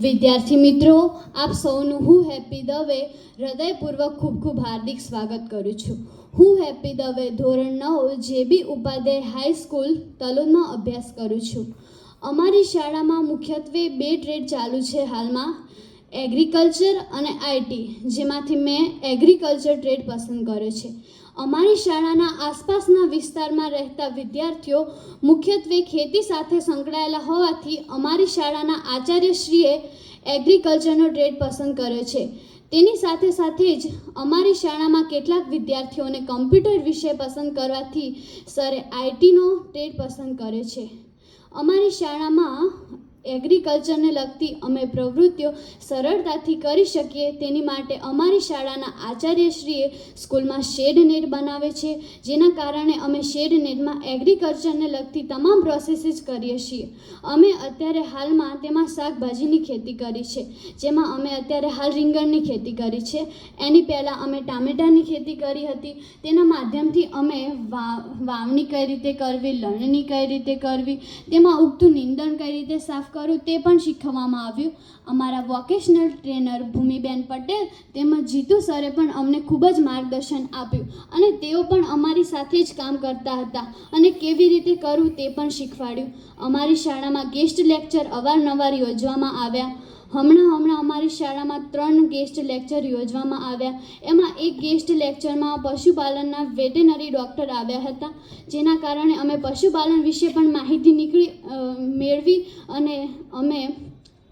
વિદ્યાર્થી મિત્રો, આપ સૌનું હું હેપી દવે હૃદયપૂર્વક ખૂબ ખૂબ હાર્દિક સ્વાગત કરું છું. હું હેપી દવે ધોરણ નવ જે બી ઉપાધ્યાય હાઈસ્કૂલ તલોદમાં અભ્યાસ કરું છું. અમારી શાળામાં મુખ્યત્વે બે ટ્રેડ ચાલુ છે હાલમાં, એગ્રીકલ્ચર અને આઈટી જેમાંથી મેં એગ્રીકલ્ચર ટ્રેડ પસંદ કર્યો છે. અમારી શાળાના આસપાસના વિસ્તારમાં રહેતા વિદ્યાર્થીઓ મુખ્યત્વે ખેતી સાથે સંકળાયેલા હોવાથી અમારી શાળાના આચાર્યશ્રીએ એગ્રીકલ્ચરનો ટ્રેડ પસંદ કર્યો છે. તેની સાથે સાથે જ અમારી શાળામાં કેટલાક વિદ્યાર્થીઓને કમ્પ્યુટર વિષય પસંદ કરવાથી સરે આઈટીનો ટ્રેડ પસંદ કર્યો છે. અમારી શાળામાં એગ્રીકલ્ચરને લગતી અમે પ્રવૃત્તિઓ સરળતાથી કરી શકીએ. તેની માટે અમારી શાળાના આચાર્યશ્રીએ સ્કૂલમાં શેડ નેટ બનાવે છે, જેના કારણે અમે શેડ નેટમાં એગ્રીકલ્ચરને લગતી તમામ પ્રોસેસીસ કરીએ છીએ. અમે અત્યારે હાલમાં તેમાં શાકભાજીની ખેતી કરી છે, જેમાં અમે અત્યારે હાલ રીંગણની ખેતી કરી છે. એની પહેલાં અમે ટામેટાની ખેતી કરી હતી. તેના માધ્યમથી અમે વાવણી કઈ રીતે કરવી, લણણી કઈ રીતે કરવી, તેમાં ઉગતું નીંદણ કઈ રીતે સાફ કરવું તે પણ શીખવવામાં આવ્યું. અમારા વોકેશનલ ટ્રેનર ભૂમિબેન પટેલ તેમજ જીતુ સરે પણ અમને ખૂબ જ માર્ગદર્શન આપ્યું અને તેઓ પણ અમારી સાથે જ કામ કરતા હતા અને કેવી રીતે કરવું તે પણ શીખવાડ્યું. અમારી શાળામાં ગેસ્ટ લેક્ચર અવારનવાર યોજવામાં આવ્યા. હમણાં હમણાં અમારી શાળામાં ત્રણ ગેસ્ટ લેક્ચર યોજવામાં આવ્યા. એમાં એક ગેસ્ટ લેક્ચરમાં પશુપાલનના વેટેનરી ડૉક્ટર આવ્યા હતા, જેના કારણે અમે પશુપાલન વિશે પણ માહિતી નીકળી મેળવી અને અમે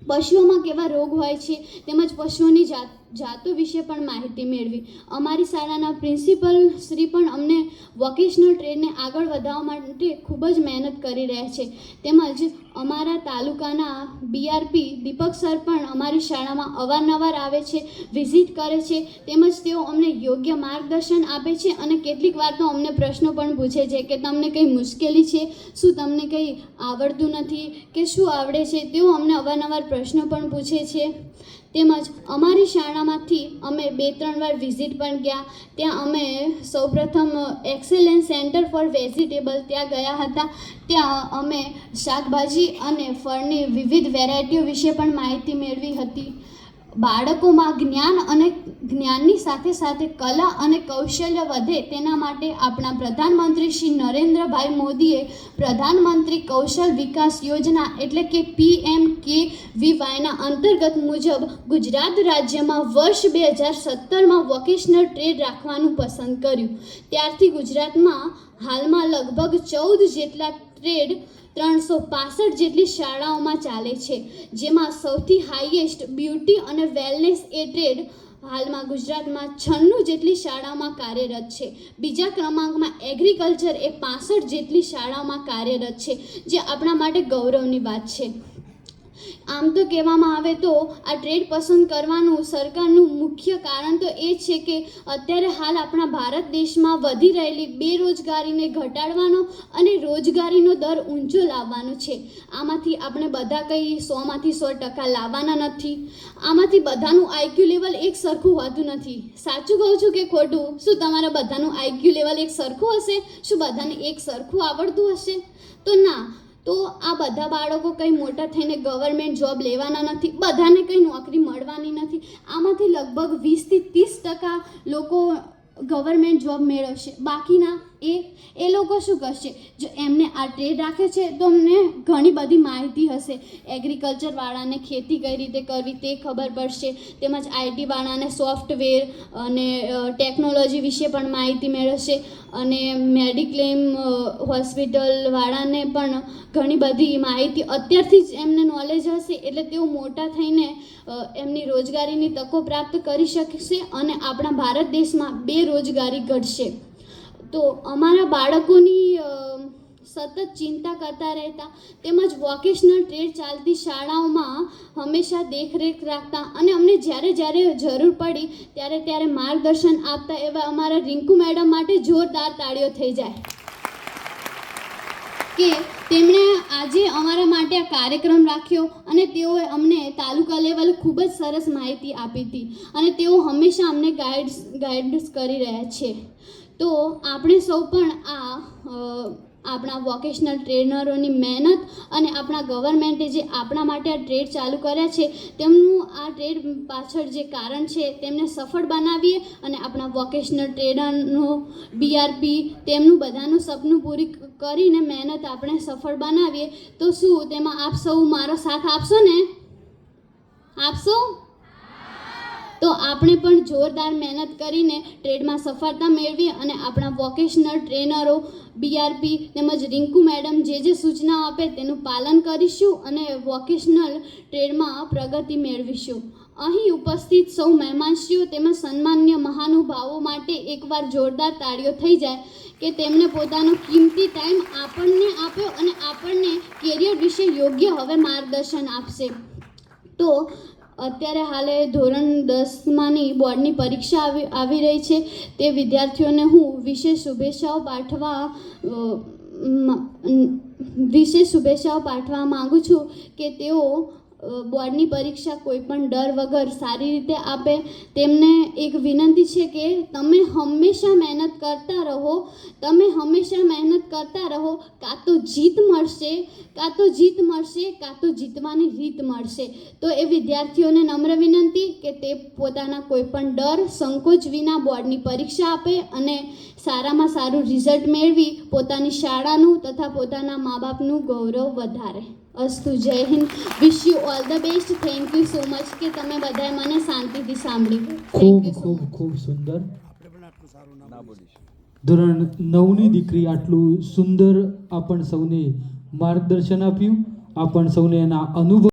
પશુઓમાં કેવા રોગ હોય છે તેમજ પશુઓની જાત જાતો વિશે પણ માહિતી મેળવી. અમારી શાળાના પ્રિન્સિપલ શ્રી પણ અમને વોકેશનલ ટ્રેડને આગળ વધારવા માટે ખૂબ જ મહેનત કરી રહ્યા છે. તેમજ અમારા તાલુકાના બીઆરપી દીપક સર પણ અમારી શાળામાં અવારનવાર આવે છે, વિઝિટ કરે છે, તેમજ તેઓ અમને યોગ્ય માર્ગદર્શન આપે છે અને કેટલીક વાર તો અમને પ્રશ્નો પણ પૂછે છે કે તમને કંઈ મુશ્કેલી છે? શું તમને કંઈ આવડતું નથી? કે શું આવડે છે? તેઓ અમને અવારનવાર પ્રશ્નો પણ પૂછે છે. તેમજ અમારી શાળામાંથી અમે બે ત્રણ વાર વિઝિટ પણ ગયા. ત્યાં અમે સૌપ્રથમ એક્સેલન્સ સેન્ટર ફોર વેજીટેબલ ત્યાં ગયા હતા. ત્યાં અમે શાકભાજી અને ફળની વિવિધ વેરાયટીઓ વિશે પણ માહિતી મેળવી હતી. બાળકોમાં જ્ઞાન અને જ્ઞાનની સાથે સાથે કલા અને કૌશલ્ય વધે તેના માટે આપણા પ્રધાનમંત્રી શ્રી નરેન્દ્રભાઈ મોદીએ પ્રધાનમંત્રી કૌશલ વિકાસ યોજના એટલે કે પીએમ કે વીવાયના અંતર્ગત મુજબ ગુજરાત રાજ્યમાં વર્ષ બે હજાર સત્તરમાં વોકેશનલ ટ્રેડ રાખવાનું પસંદ કર્યું. ત્યારથી ગુજરાતમાં હાલમાં લગભગ ચૌદ જેટલા ટ્રેડ ત્રણસો પાસઠ જેટલી શાળાઓમાં ચાલે છે, જેમાં સૌથી હાઈએસ્ટ બ્યુટી અને વેલનેસ એ ટ્રેડ હાલમાં ગુજરાતમાં છન્નું જેટલી શાળાઓમાં કાર્યરત છે. બીજા ક્રમાંકમાં એગ્રીકલ્ચર એ પાસઠ જેટલી શાળાઓમાં કાર્યરત છે, જે આપણા માટે ગૌરવની વાત છે. આમ તો કહેવામાં આવે તો આ ટ્રેડ પસંદ કરવાનું સરકારનું મુખ્ય કારણ તો એ છે કે અત્યારે હાલ આપણા ભારત દેશમાં વધી રહેલી બેરોજગારીને ઘટાડવાનો અને રોજગારીનો દર ઊંચો લાવવાનો છે. આમાંથી આપણે બધા કંઈ સોમાંથી સો ટકા લાવવાના નથી. આમાંથી બધાનું આઈક્યુ લેવલ એક સરખું હોતું નથી. સાચું કહું છું કે ખોટું? શું તમારા બધાનું આઈક્યુ લેવલ એક સરખું હશે? શું બધાને એક સરખું આવડતું હશે? તો ના. તો આ બધા બાળકો કંઈ મોટા થઈને ગવર્મેન્ટ જોબ લેવાના નથી, બધાને કંઈ નોકરી મળવાની નથી. આમાંથી લગભગ વીસથી ત્રીસ ટકા લોકો ગવર્મેન્ટ જોબ મેળવશે. બાકીના એ એ લોકો શું કરશે? જો એમને આ ટ્રેડ રાખે છે, તો અમને ઘણી બધી માહિતી હશે. એગ્રીકલ્ચરવાળાને ખેતી કઈ રીતે કરવી તે ખબર પડશે. તેમજ આઈટીવાળાને સોફ્ટવેર અને ટેકનોલોજી વિશે પણ માહિતી મેળવશે. અને મેડિક્લેમ હોસ્પિટલવાળાને પણ ઘણી બધી માહિતી. અત્યારથી જ એમને નોલેજ હશે, એટલે તેઓ મોટા થઈને એમની રોજગારીની તકો પ્રાપ્ત કરી શકશે અને આપણા ભારત દેશમાં બેરોજગારી ઘટશે. તો અમારા બાળકોની સતત ચિંતા કરતા રહેતા તેમજ વોકેશનલ ટ્રેડ ચાલતી શાળાઓમાં હંમેશા દેખરેખ રાખતા અને અમને જ્યારે જ્યારે જરૂર પડી ત્યારે ત્યારે માર્ગદર્શન આપતા એવા અમારા રિંકુ મેડમ માટે જોરદાર તાળીઓ થઈ જાય. કે તેમણે આજે અમારા માટે આ કાર્યક્રમ રાખ્યો અને તેઓએ અમને તાલુકા લેવલે ખૂબ જ સરસ માહિતી આપી હતી અને તેઓ હંમેશા અમને ગાઈડ્સ ગાઈડન્સ કરી રહ્યા છે. તો આપણે સૌ પણ આ આપણા વોકેશનલ ટ્રેનરોની મહેનત અને આપણા ગવર્મેન્ટે જે આપણા માટે આ ટ્રેડ ચાલુ કર્યા છે, તેમનું આ ટ્રેડ પાછળ જે કારણ છે, તેમને સફળ બનાવીએ અને આપણા વોકેશનલ ટ્રેનરનું બીઆરપી તેમનું બધાનું સપનું પૂરી કરીને મહેનત આપણે સફળ બનાવીએ. તો શું, તેમાં આપ સૌ મારો સાથ આપશો ને? આપશો? તો આપણે પણ જોરદાર મહેનત કરીને ટ્રેડમાં સફળતા મેળવી અને આપણા વોકેશનલ ટ્રેનરો બીઆરપી તેમજ રિંકુ મેડમ જે જે સૂચનાઓ આપે તેનું પાલન કરીશું અને વોકેશનલ ટ્રેડમાં પ્રગતિ મેળવીશું. અહીં ઉપસ્થિત સૌ મહેમાનશ્રીઓ તેમજ સન્માન્ય મહાનુભાવો માટે એકવાર જોરદાર તાળીઓ થઈ જાય કે તેમણે પોતાનો કિંમતી ટાઈમ આપણને આપ્યો અને આપણને કેરિયર વિશે યોગ્ય હવે માર્ગદર્શન આપશે. તો અત્યારે હાલે ધોરણ દસમાંની બોર્ડની પરીક્ષા આવી આવી રહી છે. તે વિદ્યાર્થીઓને હું વિશેષ શુભેચ્છાઓ પાઠવા વિશેષ શુભેચ્છાઓ પાઠવા માગું છું કે તેઓ બોર્ડની પરીક્ષા કોઈ પણ ડર વગર સારી રીતે આપે, તેમને એક વિનંતી છે કે તમે હંમેશા મહેનત કરતા રહો, તમે હંમેશા મહેનત કરતા રહો, કાં તો જીત મળશે, કાં તો જીત મળશે, કાં તો જીતવાની રીત મળશે. તો એ વિદ્યાર્થીઓને નમ્ર વિનંતી કે તે પોતાના કોઈ પણ ડર, સંકોચ વિના બોર્ડની પરીક્ષા આપે અને સારામાં સારું રિઝલ્ટ મેળવી પોતાની શાળાનું તથા પોતાના મા બાપનું ગૌરવ વધારે. અસ્તુ, Jai Hind. Wish you all the best thank you so much કે તમે બધાએ મને શાંતિથી સાંભળી ખૂબ ખૂબ ખૂબ સુંદર. ધોરણ નવની દીકરી આટલું સુંદર આપણ સૌને માર્ગદર્શન આપ્યું. આપણ સૌને એના અનુભવ